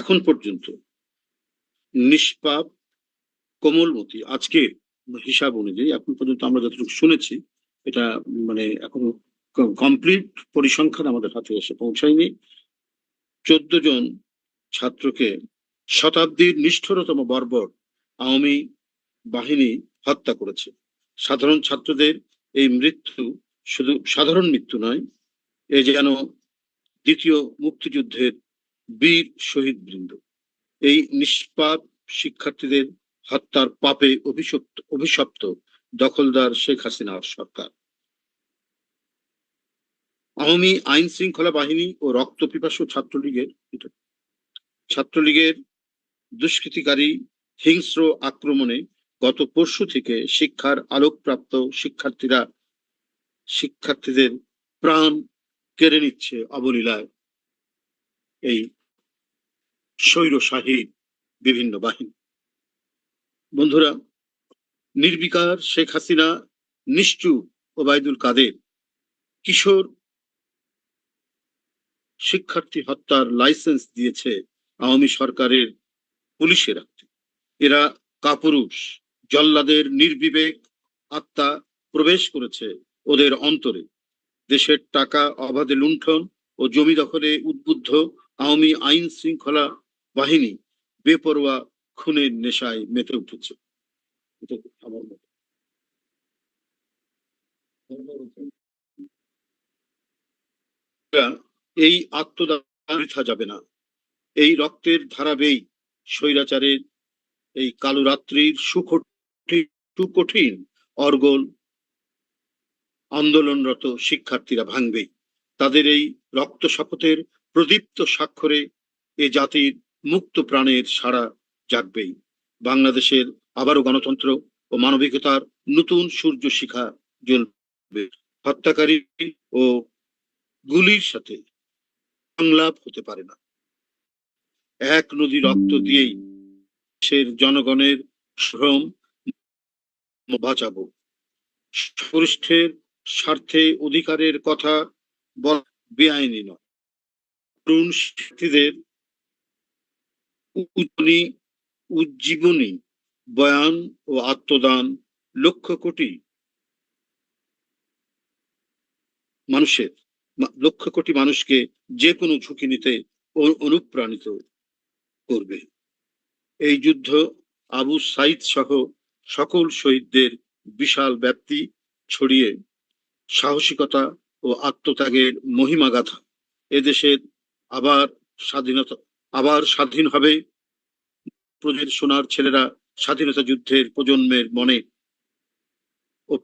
এখন পর্যন্ত নিষ্পাপ, কোমলমতি আজকের হিসাব অনুযায়ী এখন পর্যন্ত আমরা যতটুকু শুনেছি, এটা মানে এখনও কমপ্লিট পরিসংখ্যান আমাদের হাতে এসে পৌঁছায়নি। চোদ্দ জন ছাত্রকে শতাব্দীর নিষ্ঠুরতম বর্বর আওয়ামী বাহিনী হত্যা করেছে। সাধারণ ছাত্রদের এই মৃত্যু শুধু সাধারণ মৃত্যু নয়, এ যেন দ্বিতীয় মুক্তিযুদ্ধের বীর শহীদ বৃন্দ এই নিষ্পাপ শিক্ষার্থীদের হত্যার পাপে অভিশপ্ত অভিশপ্ত দখলদার শেখ হাসিনার সরকার। আওয়ামী আইন শৃঙ্খলা বাহিনী ও রক্ত পিপাসু ছাত্রলীগের ছাত্রলীগের দুষ্কৃতিকারী হিংস্র আক্রমণে গত পরশু থেকে শিক্ষার আলোকপ্রাপ্ত শিক্ষার্থীরা শিক্ষার্থীদের প্রাণ কেড়ে নিচ্ছে অবলীলায়। এই স্বৈরশাহীর বিভিন্ন বাহিনী। বন্ধুরা, নির্বিকার শেখ হাসিনা নিশ্চু ওবায়দুল কাদের, কিশোর শিক্ষার্থী হত্যার লাইসেন্স দিয়েছে আওয়ামী সরকারের পুলিশের হাতে। এরা কাপুরুষ, জল্লাদের নির্বিবেক আত্মা প্রবেশ করেছে ওদের অন্তরে। দেশের টাকা অবাধে লুণ্ঠন ও জমি দখলে উদ্বুদ্ধ আওয়ামী আইন শৃঙ্খলা বাহিনী বেপরোয়া খুনের নেশায় মেতে উঠেছে। এই আত্মদান যাবে না। এই রক্তের ধারাবেই স্বৈরাচারের এই কালো রাত্রির সুকঠিন অর্গল আন্দোলনরত শিক্ষার্থীরা ভাঙবেই। তাদের এই রক্ত শপথের প্রদীপ্ত স্বাক্ষরে এ জাতির মুক্ত প্রাণের সাড়া জাগবেই। বাংলাদেশের আবারও গণতন্ত্র ও মানবিকতার নতুন সূর্য শিখা জ্বলবে। হত্যাকারী ও গুলির সাথে সংলাপ হতে পারে না। এক নদী রক্ত দিয়েই দেশের জনগণের শ্রম বাঁচাবো। সুরিষ্ঠের স্বার্থে অধিকারের কথা বল বেআইনি নয়। তরুণ শিক্ষার্থীদের উজ্জীবনী উজ্জীবনী বয়ান ও আত্মদান লক্ষ কোটি মানুষের লক্ষ কোটি মানুষকে যে কোনো ঝুঁকি নিতে অনুপ্রাণিত করবে। এই যুদ্ধ আবু সাইদ সহ সকল শহীদদের বিশাল ব্যাপ্তি ছড়িয়ে সাহসিকতা ও আত্মত্যাগের মহিমা গাথা এদেশের আবার স্বাধীনতা, আবার স্বাধীন হবে প্রজের সোনার ছেলেরা স্বাধীনতা যুদ্ধের প্রজন্মের মনে ও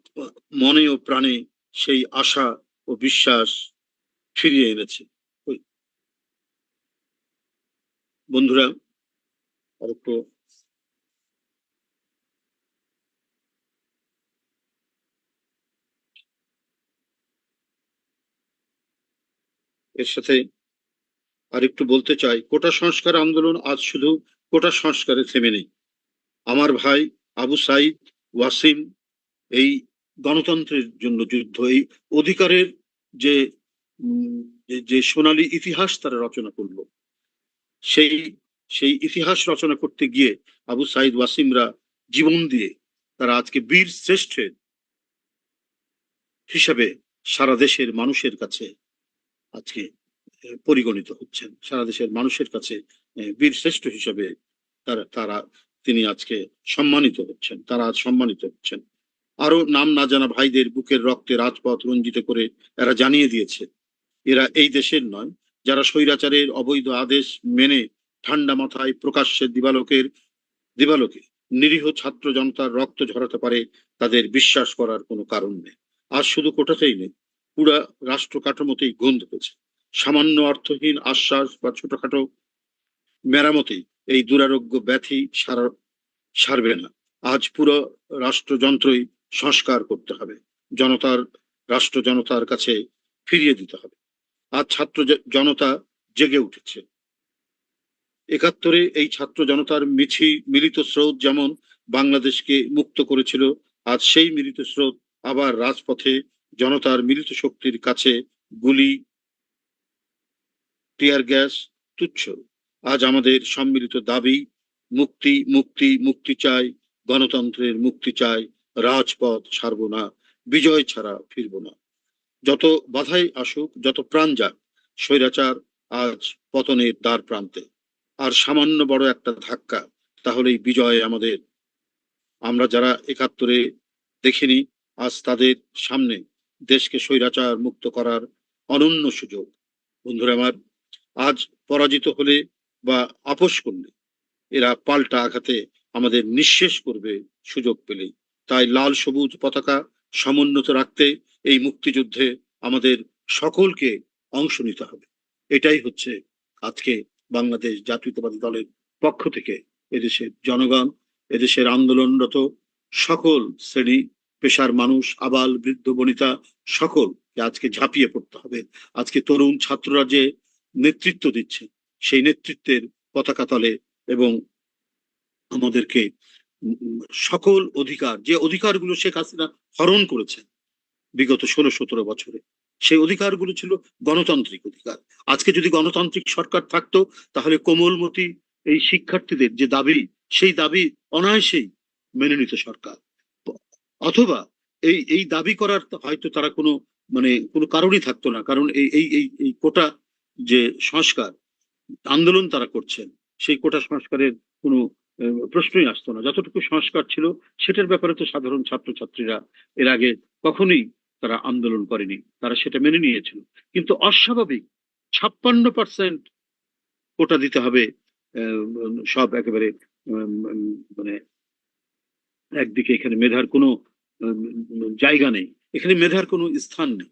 মনে ও প্রাণে সেই আশা ও বিশ্বাস ফিরিয়ে এনেছে। বন্ধুরা, আরেকটু এর সাথে আরেকটু বলতে চাই, কোটা সংস্কার আন্দোলন আজ শুধু কোটা সংস্কারে থেমে নেই। আমার ভাই আবু সাইদ ওয়াসিম এই গণতন্ত্রের জন্য যুদ্ধ, এই অধিকারের যে, যে- সোনালী ইতিহাস তারা রচনা করল, সেই সেই ইতিহাস রচনা করতে গিয়ে আবু সাইদ ওয়াসিমরা জীবন দিয়ে তারা আজকে বীর শ্রেষ্ঠের হিসাবে সারা দেশের মানুষের কাছে আজকে পরিগণিত হচ্ছেন। সারা দেশের মানুষের কাছে বীর শ্রেষ্ঠ হিসাবে তারা তারা, তিনি আজকে সম্মানিত হচ্ছেন, তারা আজ সম্মানিত হচ্ছেন। আরও নাম না জানা ভাইদের বুকের রক্তে রাজপথ রঞ্জিত করে এরা জানিয়ে দিয়েছে, এরা এই দেশের নয়, যারা স্বৈরাচারের অবৈধ আদেশ মেনে ঠান্ডা মাথায় প্রকাশ্যে দিবালোকের, দিবালোকে নিরীহ ছাত্র জনতার রক্ত ঝরাতে পারে, তাদের বিশ্বাস করার কোনো কারণ নেই। আর শুধু কোটাতেই নেই, পুরা রাষ্ট্র কাঠামোতেই গন্ধ হয়েছে সামান্য অর্থহীন আশ্বাস বা ছোটখাটো মেরামতেই এই দুরারোগ্য ব্যাধি সারা, সারবে না। আজ পুরো রাষ্ট্রযন্ত্রই সংস্কার করতে হবে। জনতার রাষ্ট্র জনতার কাছে ফিরিয়ে দিতে হবে। আজ ছাত্র জনতা জেগে উঠেছে। একাত্তরে এই ছাত্র জনতার মিছি, মিলিত স্রোত যেমন বাংলাদেশকে মুক্ত করেছিল, আজ সেই মিলিত স্রোত আবার রাজপথে জনতার মিলিত শক্তির কাছে গুলি টিয়ার গ্যাস তুচ্ছ। আজ আমাদের সম্মিলিত দাবি, মুক্তি মুক্তি মুক্তি চাই, গণতন্ত্রের মুক্তি চাই, রাজপথ ছাড়বো না, বিজয় ছাড়া ফিরবো না। যত বাধাই আসুক, যত প্রাণ যাক, স্বৈরাচার আজ পতনের দ্বার প্রান্তে। আর সামান্য বড় একটা ধাক্কা, তাহলেই বিজয় আমাদের। আমরা যারা একাত্তরে দেখিনি, আজ তাদের সামনে দেশকে স্বৈরাচার মুক্ত করার অনন্য সুযোগ। বন্ধুরা আমার আজ পরাজিত হলে বা আপোষ করলে, এরা পাল্টা আঘাতে আমাদের নিঃশেষ করবে সুযোগ পেলেই। তাই লাল সবুজ পতাকা সমুন্নত রাখতে এই মুক্তিযুদ্ধে আমাদের সকলকে অংশ নিতে হবে। এটাই হচ্ছে আজকে বাংলাদেশ জাতীয়তাবাদী দলের পক্ষ থেকে এদেশের জনগণ, এদেশের আন্দোলনরত সকল শ্রেণি, পেশার মানুষ, আবাল, বৃদ্ধ, বনিতা, সকলকে আজকে ঝাঁপিয়ে পড়তে হবে। আজকে তরুণ ছাত্ররা যে নেতৃত্ব দিচ্ছে সেই নেতৃত্বের পতাকা তলে এবং আমাদেরকে সকল অধিকার, যে অধিকারগুলো শেখ হাসিনা হরণ করেছেন বিগত ষোলো সতেরো বছরে, সেই অধিকারগুলো ছিল গণতান্ত্রিক অধিকার। আজকে যদি গণতান্ত্রিক সরকার থাকতো, তাহলে কোমলমতি এই শিক্ষার্থীদের যে দাবি, সেই দাবি অনায়াসেই মেনে নিত সরকার। অথবা এই এই দাবি করার হয়তো তারা কোনো মানে কোনো কারণই থাকতো না, কারণ এই এই এই কোটা যে সংস্কার, আন্দোলন তারা করছেন, সেই কোটা সংস্কারের কোনো প্রশ্নই আসতো না। যতটুকু সংস্কার ছিল, সেটার ব্যাপারে তো সাধারণ ছাত্রছাত্রীরা এর আগে কখনোই তারা আন্দোলন করেনি, তারা সেটা মেনে নিয়েছিল। কিন্তু অস্বাভাবিক, ছাপ্পান্ন পার্সেন্ট কোটা দিতে হবে সব একেবারে মানে একদিকে এখানে মেধার কোনো জায়গা নেই। এখানে মেধার কোনো স্থান নেই।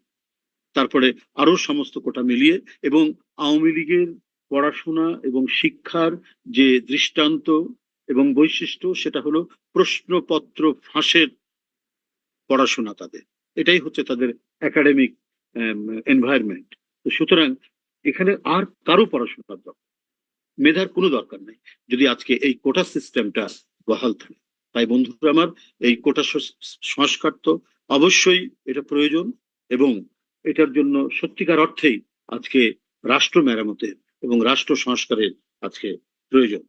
তারপরে আরও সমস্ত কোটা মিলিয়ে এবং আওয়ামী লীগের পড়াশোনা এবং শিক্ষার যে দৃষ্টান্ত এবং বৈশিষ্ট্য, সেটা হলো প্রশ্নপত্র ফাঁসের পড়াশোনা তাদের। এটাই হচ্ছে তাদের একাডেমিক এনভায়রনমেন্ট তো সুতরাং এখানে আর কারও পড়াশোনার দরকার মেধার কোনো দরকার নেই। যদি আজকে এই কোটা সিস্টেমটা বহাল থাকে, তাই বন্ধুরা আমার, এই কোটা সস- সংস্কার তো অবশ্যই এটা প্রয়োজন এবং এটার জন্য সত্যিকার অর্থেই আজকে রাষ্ট্র মেরামতের এবং রাষ্ট্র সংস্কারের আজকে প্রয়োজন।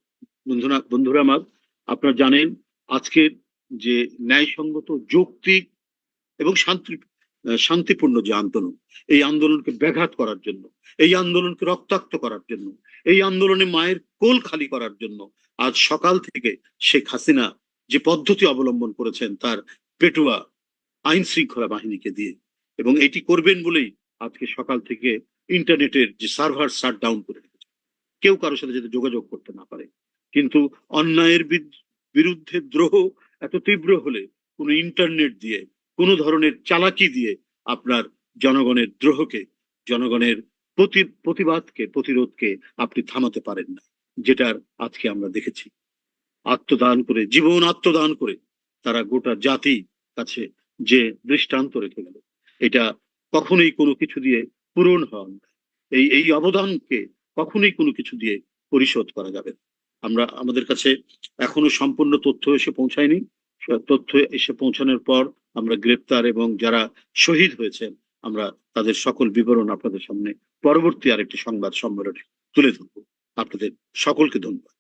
বন্ধুরা বন্ধুরা আমার, আপনারা জানেন আজকের যে ন্যায়সঙ্গত, যৌক্তিক এবং শান্তি শান্তিপূর্ণ যে আন্দোলন, এই আন্দোলনকে ব্যাঘাত করার জন্য, এই আন্দোলনকে রক্তাক্ত করার জন্য, এই আন্দোলনে মায়ের কোল খালি করার জন্য আজ সকাল থেকে শেখ হাসিনা যে পদ্ধতি অবলম্বন করেছেন তার পেটুয়া আইন শৃঙ্খলা বাহিনীকে দিয়ে এবং এটি করবেন বলেই আজকে সকাল থেকে ইন্টারনেটের যে সার্ভার শাট ডাউন করে রেখেছে। কেউ কারোর সাথে যাতে যোগাযোগ করতে না পারে। কিন্তু অন্যায়ের বিরুদ্ধে দ্রোহ এত তীব্র হলে কোনো ইন্টারনেট দিয়ে, কোনো ধরনের চালাকি দিয়ে আপনার জনগণের দ্রোহকে, জনগণের প্রতি, প্রতিবাদকে, প্রতিরোধকে আপনি থামাতে পারেন না, যেটার আজকে আমরা দেখেছি। আত্মদান করে, জীবন আত্মদান করে তারা গোটা জাতি কাছে যে দৃষ্টান্ত রেখে গেল। এটা কখনোই কোনো কিছু দিয়ে পূরণ হন এই এই অবদানকে কখনোই কোনো কিছু দিয়ে পরিশোধ করা যাবে আমরা, আমাদের কাছে এখনও সম্পূর্ণ তথ্য এসে পৌঁছায়নি। তথ্য এসে পৌঁছানোর পর আমরা গ্রেপ্তার এবং যারা শহীদ হয়েছেন, আমরা তাদের সকল বিবরণ আপনাদের সামনে পরবর্তী আরেকটি সংবাদ সম্মেলনে তুলে ধরবো। আপনাদের সকলকে ধন্যবাদ।